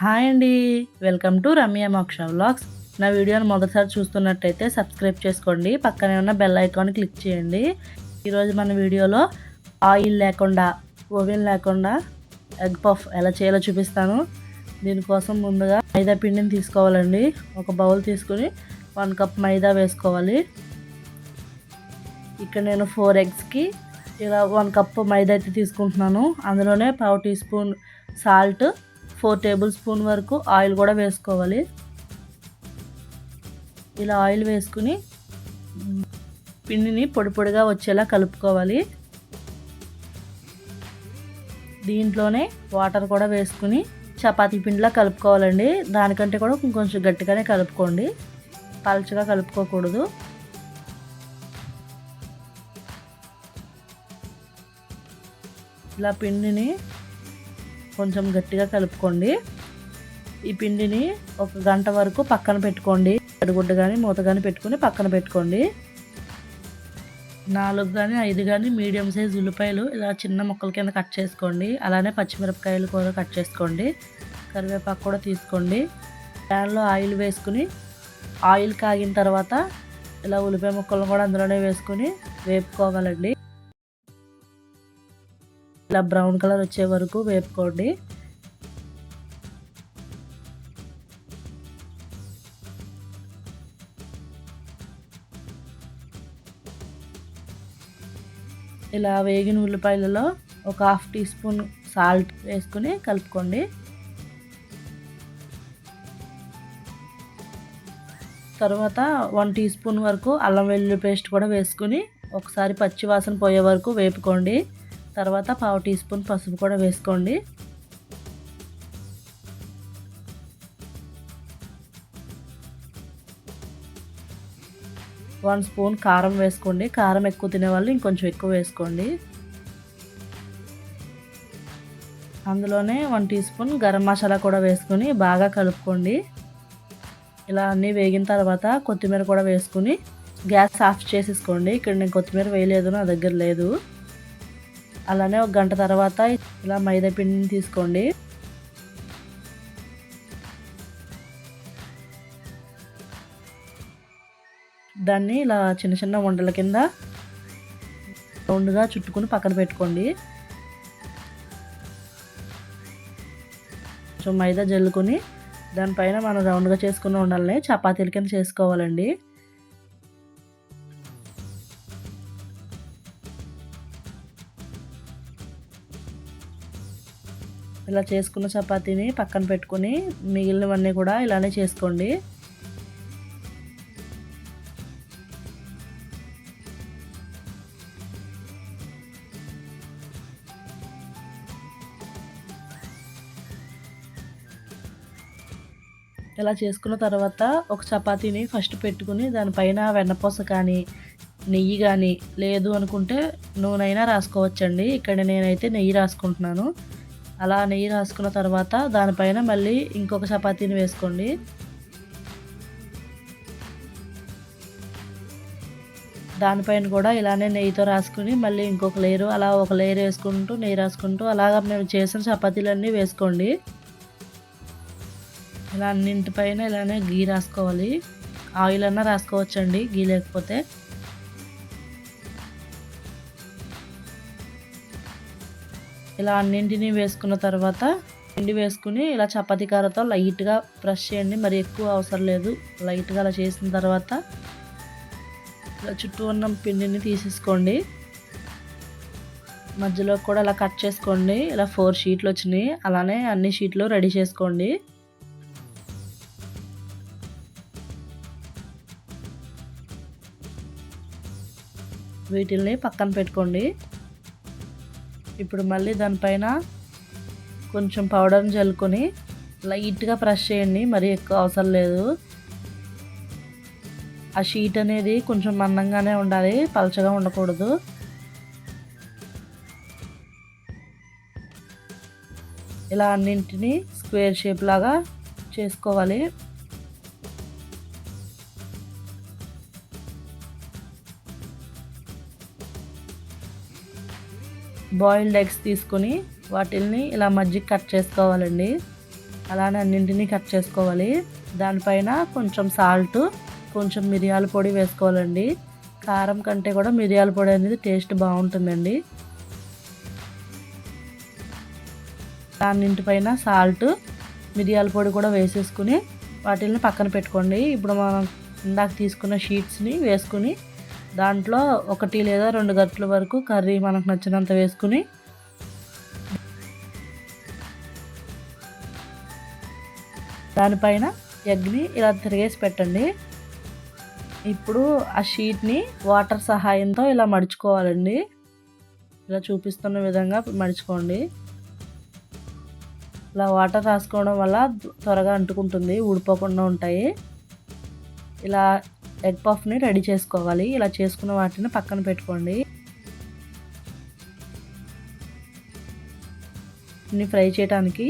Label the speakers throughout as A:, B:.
A: Hi అండి. Welcome to Ramya మోక్ష vlogs. నా వీడియోని మొదటిసారి చూస్తున్నట్టయితే సబ్స్క్రైబ్ చేసుకోండి. పక్కనే ఉన్న బెల్ ఐకాన్ క్లిక్ చేయండి. ఈరోజు మన వీడియోలో ఆయిల్ లేకుండా ఓవెన్ లేకుండా ఎగ్ పఫ్ ఎలా చేయాలో చూపిస్తాను. దీనికోసం ముందుగా మైదా పిండిని తీసుకోవాలండి. ఒక బౌల్ తీసుకుని వన్ కప్ మైదా వేసుకోవాలి. ఇక్కడ నేను ఫోర్ ఎగ్స్కి ఇలా వన్ కప్ మైదా అయితే తీసుకుంటున్నాను. అందులోనే పావు teaspoon salt four tablespoon వరకు ఆయిల్ కూడా వేసుకోవాలి. ఇలా ఆయిల్ వేసుకుని పిండిని పొడి పొడిగా వచ్చేలా కలుపుకోవాలి. దీంట్లోనే వాటర్ కూడా వేసుకుని చపాతీ పిండిలా కలుపుకోవాలండి. దానికంటే కూడా కొంచెం గట్టిగానే కలుపుకోండి. పలచగా కలుపుకోకూడదు. ఇలా పిండిని కొంచెం గట్టిగా కలుపుకోండి. ఈ పిండిని ఒక గంట వరకు పక్కన పెట్టుకోండి. అడుగుడ్డ కానీ మూత కానీ పెట్టుకుని పక్కన పెట్టుకోండి. నాలుగు కానీ ఐదు కానీ మీడియం సైజ్ ఉల్లిపాయలు ఇలా చిన్న ముక్కల కింద కట్ చేసుకోండి. అలానే పచ్చిమిరపకాయలు కూడా కట్ చేసుకోండి. కరివేపాకు కూడా తీసుకోండి. ప్యాన్లో ఆయిల్ వేసుకుని ఆయిల్ కాగిన తర్వాత ఇలా ఉల్లిపాయ ముక్కలను కూడా అందులోనే వేసుకుని వేపుకోవాలండి. ఇలా బ్రౌన్ కలర్ వచ్చే వరకు వేపుకోండి. ఇలా వేగిన ఉల్లిపాయలలో ఒక హాఫ్ టీ స్పూన్ సాల్ట్ వేసుకుని కలుపుకోండి. తర్వాత వన్ టీ స్పూన్ వరకు అల్లం వెల్లుల్లి పేస్ట్ కూడా వేసుకుని ఒకసారి పచ్చివాసన పోయే వరకు వేపుకోండి. తర్వాత పావు టీ స్పూన్ పసుపు కూడా వేసుకోండి. వన్ స్పూన్ కారం వేసుకోండి. కారం ఎక్కువ తినే వాళ్ళు ఇంకొంచెం ఎక్కువ వేసుకోండి. అందులోనే one teaspoon garam masala కూడా వేసుకొని బాగా కలుపుకోండి. ఇలా అన్నీ వేగిన తర్వాత కొత్తిమీర కూడా వేసుకుని గ్యాస్ ఆఫ్ చేసేసుకోండి. ఇక్కడ నేను కొత్తిమీర వేయలేదు నా దగ్గర లేదు. అలానే ఒక గంట తర్వాత ఇలా మైదా పిండిని తీసుకోండి. దాన్ని ఇలా చిన్న చిన్న ఉండల కింద రౌండ్గా చుట్టుకుని పక్కన పెట్టుకోండి. కొంచెం మైదా జల్లుకొని దానిపైన మనం రౌండ్గా చేసుకున్న ఉండాలని చపాతీల కింద చేసుకోవాలండి. ఇలా చేసుకున్న చపాతీని పక్కన పెట్టుకొని మిగిలినవన్నీ కూడా ఇలానే చేసుకోండి. ఇలా చేసుకున్న తర్వాత ఒక చపాతీని ఫస్ట్ పెట్టుకుని దానిపైన వెన్నపూస కానీ నెయ్యి కానీ లేదు అనుకుంటే నూనె రాసుకోవచ్చండి. ఇక్కడ నేనైతే నెయ్యి రాసుకుంటున్నాను. అలా నెయ్యి రాసుకున్న తర్వాత దానిపైన మళ్ళీ ఇంకొక చపాతీని వేసుకోండి. దానిపైన కూడా ఇలానే నెయ్యితో రాసుకుని మళ్ళీ ఇంకొక లేయరు అలా ఒక లేయర్ వేసుకుంటూ నెయ్యి రాసుకుంటూ అలాగా మేము చేసిన చపాతీలన్నీ వేసుకోండి. ఇలా అన్నింటిపైన ఇలానే గీ రాసుకోవాలి. ఆయిల్ అన్నా రాసుకోవచ్చండి గీ లేకపోతే. ఇలా అన్నింటినీ వేసుకున్న తర్వాత పిండి వేసుకుని ఇలా చపాతీ కారతో లైట్గా బ్రష్ చేయండి. మరి ఎక్కువ అవసరం లేదు. లైట్గా అలా చేసిన తర్వాత ఇలా చుట్టూ ఉన్న పిండిని తీసేసుకోండి. మధ్యలో కూడా ఇలా కట్ చేసుకోండి. ఇలా ఫోర్ షీట్లు వచ్చినాయి. అలానే అన్ని షీట్లు రెడీ చేసుకోండి. వీటిల్ని పక్కన పెట్టుకోండి. ఇప్పుడు మళ్ళీ దానిపైన కొంచెం పౌడర్ని చల్లుకొని లైట్గా ప్రెస్ చేయండి. మరీ ఎక్కువ అవసరం లేదు. ఆ షీట్ అనేది కొంచెం మందంగానే ఉండాలి. పలచగా ఉండకూడదు. ఇలా అన్నింటినీ స్క్వేర్ షేప్ లాగా చేసుకోవాలి. బాయిల్డ్ ఎగ్స్ తీసుకొని వాటిల్ని ఇలా మజ్జిగ కట్ చేసుకోవాలండి. అలానే అన్నింటినీ కట్ చేసుకోవాలి. దానిపైన కొంచెం సాల్ట్ కొంచెం మిరియాల పొడి వేసుకోవాలండి. కారం కంటే కూడా మిరియాల పొడి అనేది టేస్ట్ బాగుంటుందండి. దానింటిపైన సాల్ట్ మిరియాల పొడి కూడా వేసేసుకుని వాటిని పక్కన పెట్టుకోండి. ఇప్పుడు మనం ఇందాక తీసుకున్న షీట్స్ని వేసుకుని దాంట్లో ఒకటి లేదా రెండు గట్ల వరకు కర్రీ మనకు నచ్చినంత వేసుకుని దానిపైన ఎగ్ని ఇలా తిరిగేసి పెట్టండి. ఇప్పుడు ఆ షీట్ని వాటర్ సహాయంతో ఇలా మడుచుకోవాలండి. ఇలా చూపిస్తున్న విధంగా మడుచుకోండి. ఇలా వాటర్ రాసుకోవడం వల్ల త్వరగా అంటుకుంటుంది ఊడిపోకుండా ఉంటాయి. ఇలా ఎగ్ పఫ్ని రెడీ చేసుకోవాలి. ఇలా చేసుకున్న వాటిని పక్కన పెట్టుకోండి. ఇన్ని ఫ్రై చేయడానికి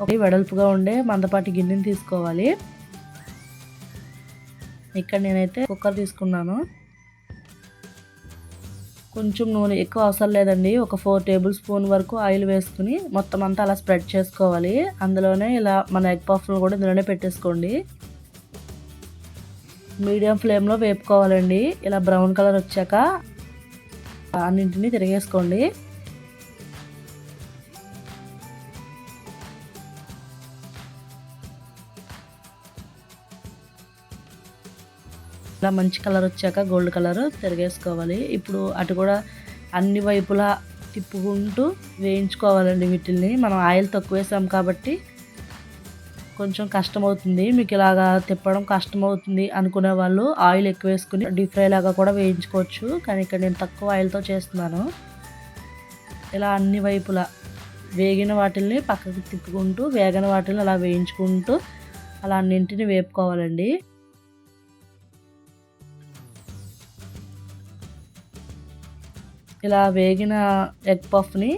A: ఒక వెడల్పుగా ఉండే మందపాటి గిన్నెని తీసుకోవాలి. ఇక్కడ నేనైతే కుక్కర్ తీసుకున్నాను. కొంచెం నూనె ఎక్కువ అవసరం లేదండి. ఒక ఫోర్ టేబుల్ స్పూన్ వరకు ఆయిల్ వేసుకుని మొత్తం అంతా అలా స్ప్రెడ్ చేసుకోవాలి. అందులోనే ఇలా మన ఎగ్ పఫ్లు కూడా ఇందులోనే పెట్టేసుకోండి. మీడియం ఫ్లేమ్లో వేపుకోవాలండి. ఇలా బ్రౌన్ కలర్ వచ్చాక అన్నింటినీ తిరిగేసుకోండి. ఇలా మంచి కలర్ వచ్చాక గోల్డ్ కలర్ తిరిగేసుకోవాలి. ఇప్పుడు అటు కూడా అన్ని వైపులా తిప్పుకుంటూ వేయించుకోవాలండి వీటిల్ని. మనం ఆయిల్ తక్కువ వేసాం కాబట్టి కొంచెం కష్టమవుతుంది. మీకు ఇలాగా తిప్పడం కష్టమవుతుంది అనుకునే వాళ్ళు ఆయిల్ ఎక్కువ వేసుకుని డీప్ ఫ్రై లాగా కూడా వేయించుకోవచ్చు. కానీ ఇక్కడ నేను తక్కువ ఆయిల్తో చేస్తున్నాను. ఇలా అన్ని వైపులా వేగిన వాటిల్ని పక్కకి తిప్పుకుంటూ వేగన వాటిని అలా వేయించుకుంటూ అలా అన్నింటిని వేపుకోవాలండి. ఇలా వేగిన ఎగ్ పఫ్ని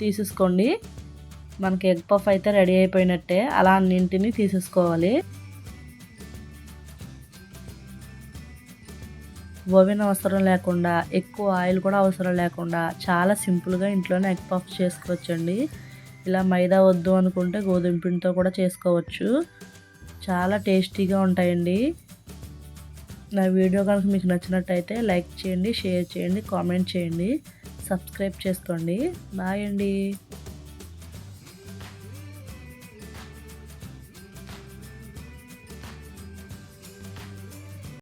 A: తీసేసుకోండి. మనకి ఎగ్ పఫ్ అయితే రెడీ అయిపోయినట్టే. అలా అన్నింటినీ తీసేసుకోవాలి. ఓవెన్ అవసరం లేకుండా ఎక్కువ ఆయిల్ కూడా అవసరం లేకుండా చాలా సింపుల్గా ఇంట్లోనే ఎగ్ పఫ్ చేసుకోవచ్చండి. ఇలా మైదా వద్దు అనుకుంటే గోధుమ పిండితో కూడా చేసుకోవచ్చు. చాలా టేస్టీగా ఉంటాయండి. నా వీడియో కనుక మీకు నచ్చినట్టయితే లైక్ చేయండి షేర్ చేయండి కామెంట్ చేయండి. సబ్స్క్రైబ్ చేసుకోండి. బాయ్ అండి.